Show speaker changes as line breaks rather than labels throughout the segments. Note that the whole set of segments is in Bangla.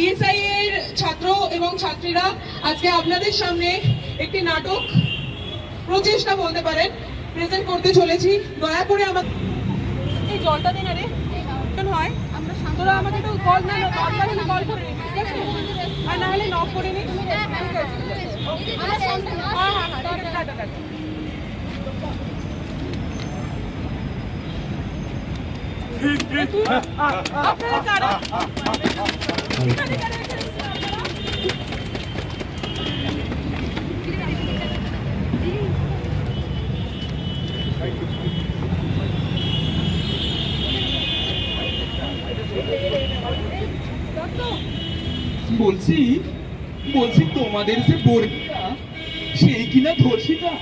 ইএসআই এর ছাত্র এবং ছাত্রীরা আজকে আপনাদের সামনে একটি নাটক প্রচেষ্টা বলতে পারেন প্রেজেন্ট করতে চলেছি। দয়া করে আমার এই জলটা দিন আরে হয়? তোরা আমাকে একটু কল না কল না কল করে ঠিক আছে? আর না হলে নক করে নি ঠিক আছে? হ্যাঁ হ্যাঁ হ্যাঁ ঠিক আছে টাটা টাটা আপনারা কারা এখানে কারা এখানে আপনারা?
বলছি বলছি তোমাদের যে বর্গিটা সেই কিনা ধর্ষিতা?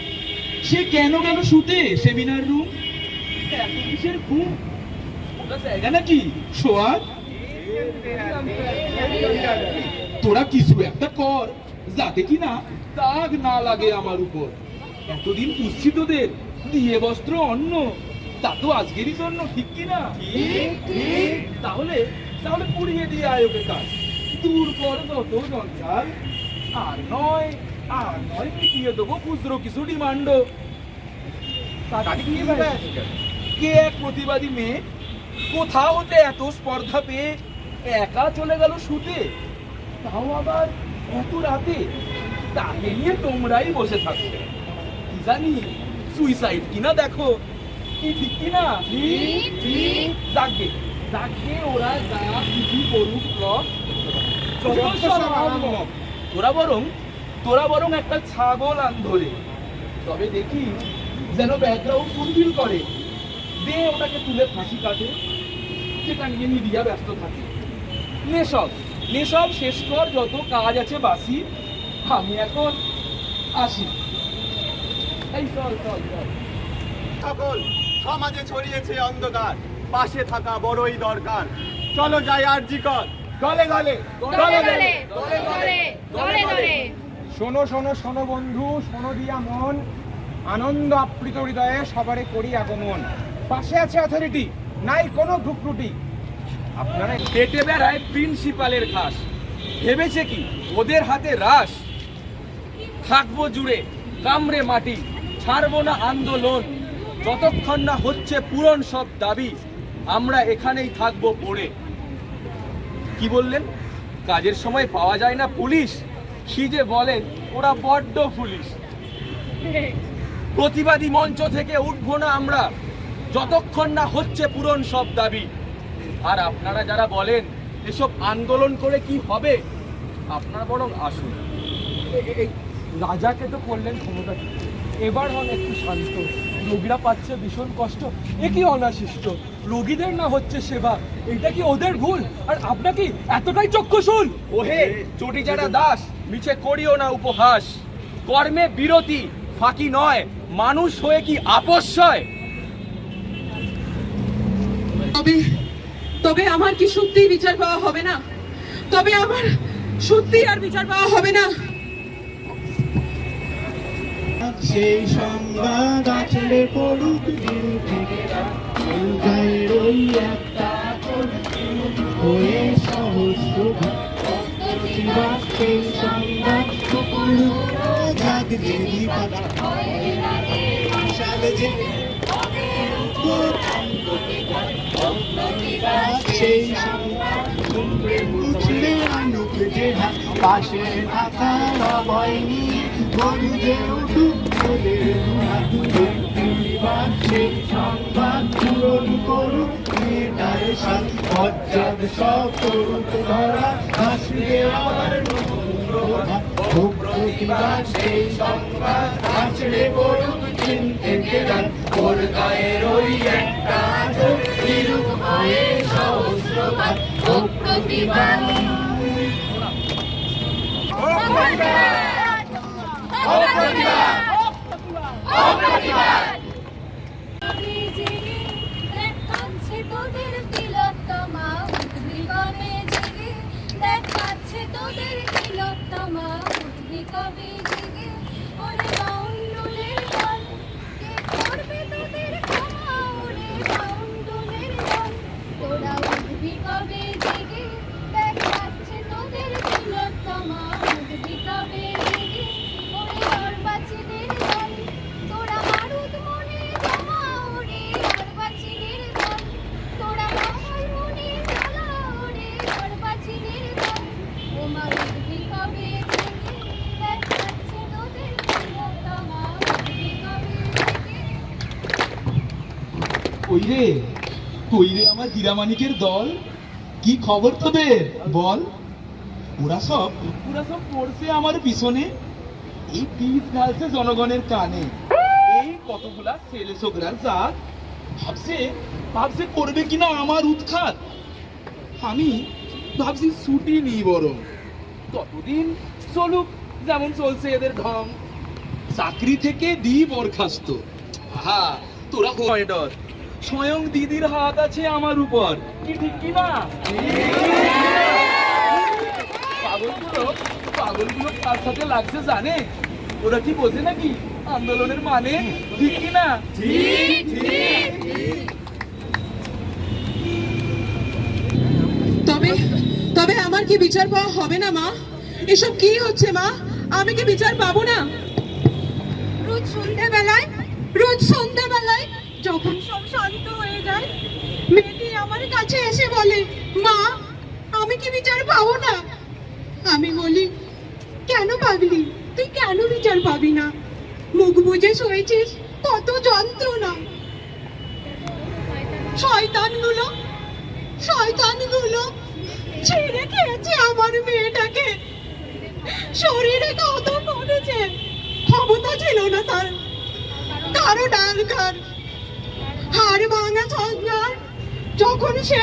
সে কেন গেল শুতে সেমিনার রুম? এত কিসের ঘুম। নাকি তোরা কিছু একটা কর যাতে কিনা দাগ না লাগে আমার উপর। এতদিন পুষছি তোদের দিয়ে বস্ত্র অন্ন। তা তো আজকেরই জন্য ঠিক কিনা তাহলে তাহলে পুড়িয়ে দিয়ে আয়োগে কাজ। দূর কর যত জঞ্জাল। আর নয় আর নয় মিটিয়ে দেবো খুচরো কিছু ডিমান্ড কে এক প্রতিবাদী মেয়ে কোথাও হতে এত স্পর্ধা পেয়ে একা চলে গেল শুতে তাও আবার এত রাতে? তাকে নিয়ে তোমরাই বসে থাকবে। কি জানি সুইসাইড কিনা দেখো। কি ঠিক কিনা? যাকে যাকে ওরা যা কিছু করুক তোরা বরং তোরা বরং একটা ছাগল আন ধরে। তবে দেখি যেন ব্যাকগ্রাউন্ড ফুলফিল করে। দে ওটাকে তুলে ফাঁসি কাটে। সেটা নিয়ে মিডিয়া ব্যস্ত থাকে নেশব নেশব শেষ কর যত কাজ আছে বাসি আমি এখন আসি এই চল চল চল
সকল সমাজে ছড়িয়েছে অন্ধকার পাশে থাকা বড়ই দরকার চলো যাই আরজি কর গলে গলে
দলে দলে দলে দলে দলে
শোনো শোনো শোনো বন্ধু শোনো দিয়া মন আনন্দ আপ্লুত হৃদয়ে সবারে করি আগমন পাশে আছে অথরিটি নাই কোনো ভ্রুকুটি আপনারা
পেটে বেড়ায় প্রিন্সিপালের ঘাস ভেবেছে কি ওদের হাতে রাস। থাকব জুড়ে, কামড়ে মাটি, ছাড়বো না আন্দোলন। যতক্ষণ না হচ্ছে পূরণ সব দাবি, আমরা এখানেই থাকব পড়ে। কি বললেন? কাজের সময় পাওয়া যায় না পুলিশ। কি যে বলেন, ওরা বড্ড পুলিশ। প্রতিবাদী মঞ্চ থেকে উঠবো না আমরা। যতক্ষণ না হচ্ছে পূরণ সব দাবি। আর আপনারা যারা বলেন, এসব আন্দোলন করে কি হবে, আপনারা বরং আসুন।
রাজাকে তো করলেন ক্ষমতা। এবার হন একটু শান্ত। রোগীরা পাচ্ছে ভীষণ কষ্ট। এ কি অনাশিষ্ট? রোগীদের না হচ্ছে সেবা। এটা কি ওদের ভুল? আর আপনাকে এতটাই চক্ষুশুল?
ওহে, চটি যারা দাস, মিছে করিও না উপহাস। কর্মে বিরতি, ফাঁকি নয়। মানুষ হয়ে কি আপস্যয়
তবে তবে আমার কি সত্যিই বিচার পাওয়া হবে না? তবে আমার সত্যি আর বিচার পাওয়া হবে না।
সেই সংবাদ পড়ুক ওই সংবাদ যে সেই সংবাদ শুনবে বুঝলে যে পাশে থাকার অভয় নিয়ে গরুজে উঠুক ওদের সেই সংবাদ পূরণ করুক মেয়েটার সাথ বজ্জাদ সব করুক ধরা হাসবে আবার নতুন প্রতিবাদ সেই সংবাদ আছড়ে পড়ুক থেকে রাত ওর ওই একটা আঁচল বিরূপ হয়ে সহস্রপাত
love
you. কই আমার দল? কি খবর তোদের? বল। ওরা সব ওরা সব পড়ছে আমার পিছনে। এই ঢালছে জনগণের কানে। এই কতগুলা ছেলে ভাবছে ভাবছে করবে কিনা আমার উৎখাত। আমি ভাবছি ছুটি নিই বরং। ততদিন চলুক, যেমন চলছে এদের ঢং। চাকরি থেকে দি বরখাস্ত। হা, তোরা করিডর স্বয়ং দিদির হাত আছে আমার উপর। কি ঠিক কি না? পাগলগুলো পাগলগুলো কার সাথে লাগছে জানে? ওরা কি বোঝে নাকি? আন্দোলনের মানে? ঠিক কি না? ঠিক ঠিক
তবে তবে আমার কি বিচার পাওয়া হবে না মা? এসব কি হচ্ছে মা? আমি কি বিচার পাবো না?
রোজ সন্ধ্যাবেলায় রোজ সন্ধ্যাবেলায় শান্ত হয়ে যায়। মেয়েটি আমার কাছে এসে বলে, মা, আমি কি বিচার পাবো না? আমি বলি, কেন পাগলি? তুই কেন বিচার পাবি না? মুখ বুঝে শুয়েছিস, কত যন্ত্রণা। শয়তানগুলো শয়তানগুলো ছেড়ে খেয়েছে আমার মেয়েটাকে। শরীরে কত করেছে ক্ষমতা ছিল না তার। কারও ডালকার হাড় ভাঙা সংসার যখন সে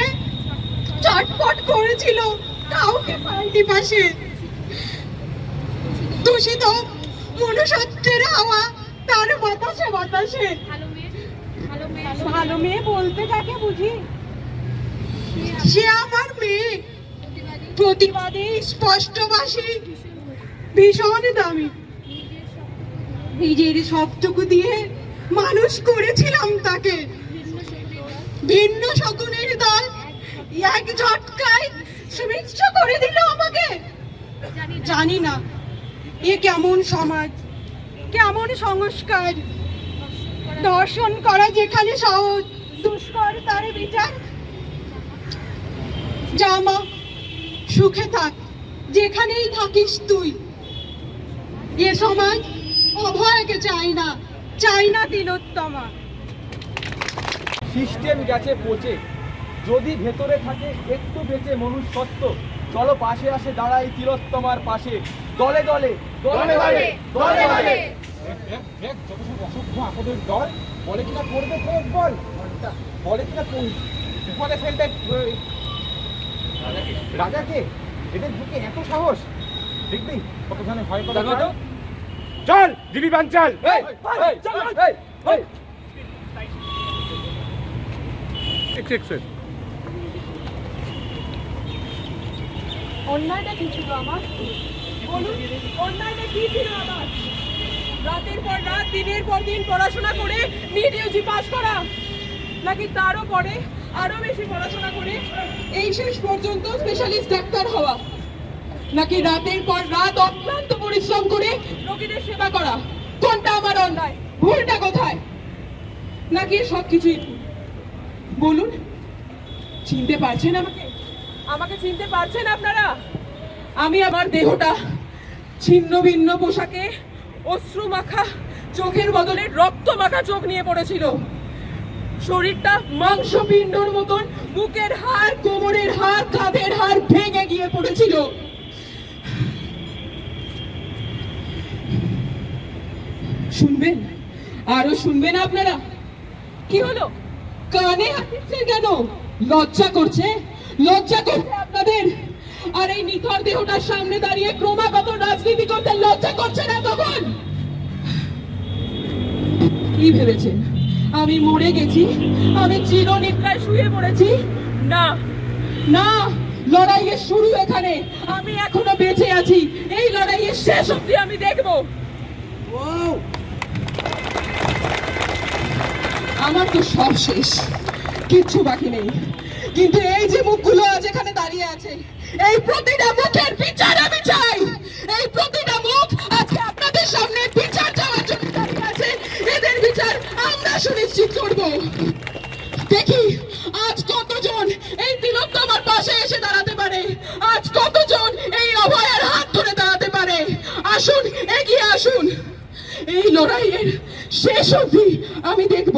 চটপট করেছিল, কাউকে পাল্টি পাশে। দূষিত মনুষ্যত্বের হাওয়া তার বাতাসে বাতাসে। ভালো মেয়ে বলতে যাকে বুঝি? সে আমার মেয়ে। প্রতিবাদী স্পষ্টভাষী, ভীষণ দামি। নিজের সবটুকু দিয়ে মানুষ করেছিলাম তাকে। ভিন্ন শকুনের দল, এক ঝটকায় সুমিচ্ছ করে দিল আমাকে। জানি না এ কেমন সমাজ, কেমন সংস্কার। দর্শন করা যেখানে সহজ, দুষ্কর তার বিচার। জামা সুখে থাক, যেখানেই থাকিস তুই। এ সমাজ অভয়কে চাই না। চাই না তিলোত্তমা।
সিস্টেম গেছে পচে। যদি ভেতরে থাকে একটু বেঁচে মনুষ্যত্ব। চলো পাশে আসে দাঁড়াই তিলোত্তমার পাশে। দলে দলে দলে দলে দলে দলে
অসভ্য আপদের দল বলে কিনা করবে বল? বলে কিনা বিপদে ফেলবে ওই, রাজাকে এদের বুকে এত সাহস। দেখবি কত জানে ভয় করে। চল দিবি
এই, চল।
অন্যায়টা কি ছিল আমার? বলুন অন্যায়টা কি ছিল আমার? রাতের পর রাত দিনের পর দিন পড়াশোনা করে নিট ইউজি পাস করা। নাকি তারও পরে আরও বেশি পড়াশোনা করে এই শেষ পর্যন্ত স্পেশালিস্ট ডাক্তার হওয়া? নাকি রাতের পর রাত অক্লান্ত পরিশ্রম করে রোগীদের সেবা করা? কোনটা আমার অন্যায়? ভুলটা কোথায়? নাকি সব কিছুই বলুন। চিনতে পারছেন আমাকে? আমাকে চিনতে পারছেন আপনারা? আমি আমার দেহটা ছিন্ন ভিন্ন পোশাকে অশ্রু মাখা চোখের বদলে রক্ত মাখা চোখ নিয়ে পড়েছিল। শরীরটা মাংস মাংসপিণ্ডর মতন, বুকের হাড়, কোমরের হাড়, কাঁধের হাড় ভেঙে গিয়ে পড়েছিল। শুনবেন আরও শুনবেন আপনারা? কি হলো? কানে হাত দিচ্ছেন কেন? লজ্জা করছে? লজ্জা করছে আপনাদের? আর এই নিথর দেহটার সামনে দাঁড়িয়ে ক্রমাগত রাজনীতি করতে লজ্জা করছে না তখন? কি ভেবেছেন আমি মরে গেছি? আমি চিরনিদ্রায় শুয়ে পড়েছি? না। না লড়াইয়ের শুরু এখানে। আমি এখনও বেঁচে আছি। এই লড়াইয়ের শেষ অবধি আমি দেখব। আমার তো সব শেষ। কিচ্ছু বাকি নেই। কিন্তু এই যে মুখগুলো আজ এখানে দাঁড়িয়ে আছে, এই প্রতিটা মুখের বিচার আমি চাই। এই প্রতিটা মুখ আজকে আপনাদের সামনে বিচার চাওয়ার জন্য দাঁড়িয়ে আছে। এদের বিচার আমরা সুনিশ্চিত করব। দেখি আজ কতজন এই তিলোত্তমার পাশে এসে দাঁড়াতে পারে? আজ কতজন এই অভয়ের হাত ধরে দাঁড়াতে পারে? আসুন, এগিয়ে আসুন। এই লড়াইয়ের শেষ অবধি আমি দেখব।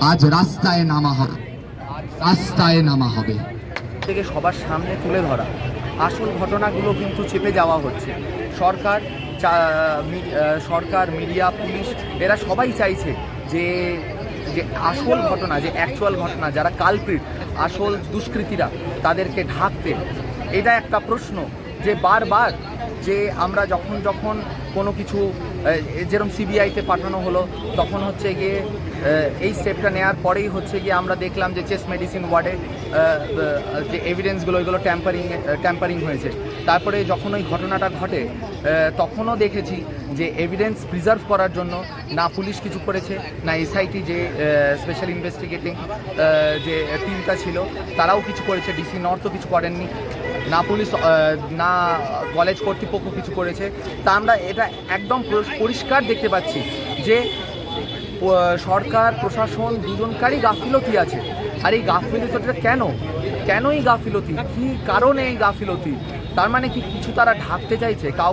আজ রাস্তায় নামা হবে। রাস্তায় নামা হবে।
থেকে সবার সামনে তুলে ধরা। আসল ঘটনাগুলো কিন্তু চেপে যাওয়া হচ্ছে। সরকার সরকার, মিডিয়া, পুলিশ, এরা সবাই চাইছে যে যে আসল ঘটনা, যে অ্যাকচুয়াল ঘটনা, যারা কালপ্রিট আসল দুষ্কৃতীরা তাদেরকে ঢাকতে। এটা একটা প্রশ্ন যে বারবার যে আমরা যখন যখন কোনো কিছু যেরকম সিবিআইতে পাঠানো হলো, তখন হচ্ছে গিয়ে এই স্টেপটা নেওয়ার পরেই হচ্ছে গিয়ে আমরা দেখলাম যে চেস্ট মেডিসিন ওয়ার্ডে যে এভিডেন্সগুলো ওইগুলো ট্যাম্পারিং ট্যাম্পারিং হয়েছে। তারপরে যখন ওই ঘটনাটা ঘটে তখনও দেখেছি যে এভিডেন্স প্রিজার্ভ করার জন্য না পুলিশ কিছু করেছে, না এসআইটি যে স্পেশাল ইনভেস্টিগেটিং যে টিমটা ছিল, তারাও কিছু করেছে ডিসি নর্থও কিছু করেননি। না পুলিশ না কলেজ কর্তৃপক্ষ কিছু করেছে, তা আমরা এটা একদম পরিষ্কার দেখতে পাচ্ছি যে সরকার, প্রশাসন দুজনকারই গাফিলতি আছে। আর এই গাফিলতিটা কেন কেন? এই গাফিলতি? কী কারণে এই গাফিলতি? তার মানে কি কিছু তারা ঢাকতে চাইছে? কাউ